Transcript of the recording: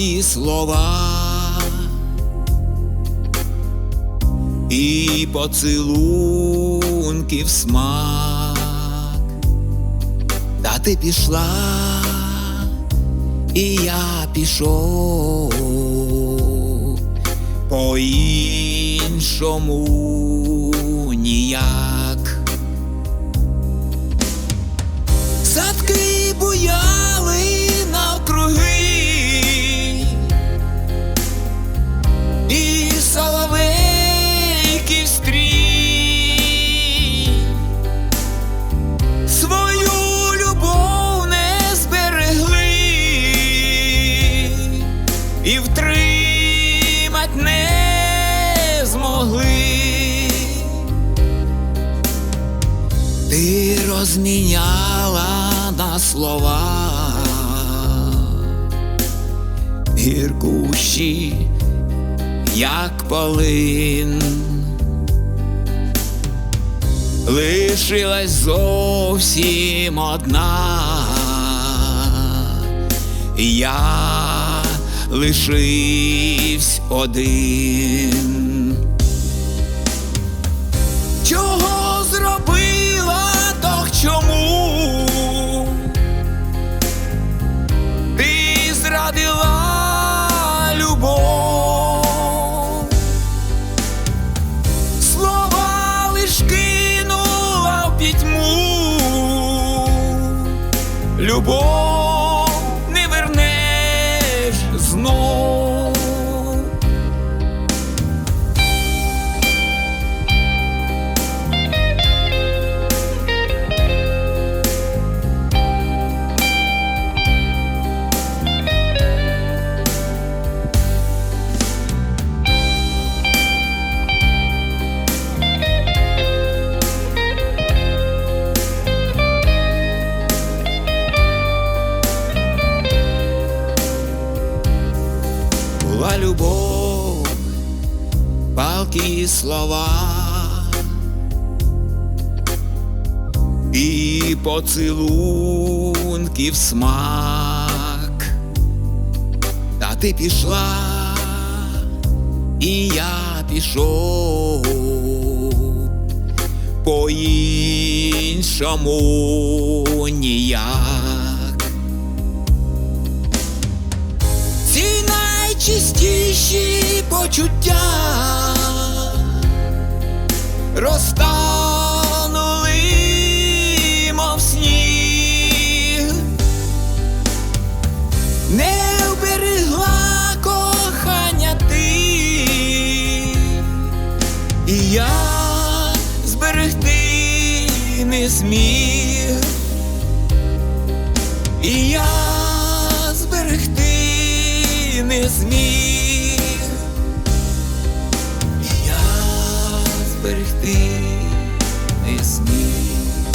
палкі слова. І поцілунків смак, та ти пішла, і я пішов. По-іншому ніяк. І втримать не змогли. Ти розміняла на слова. Гіркущі, як полин, лишилась зовсім одна, я лишився один. Чого зробила, то чому? Ти зрадила любов, слова лиш кинула в пітьму, любов палкі слова і поцілунків смак, та ти пішла, і я пішов по-іншому ніяк. Ці найчистіші почуття. Розтанули, мов сніг, не вберегла кохання ти, і я зберегти не зміг. І я зберегти не зміг, зберегти не сніг.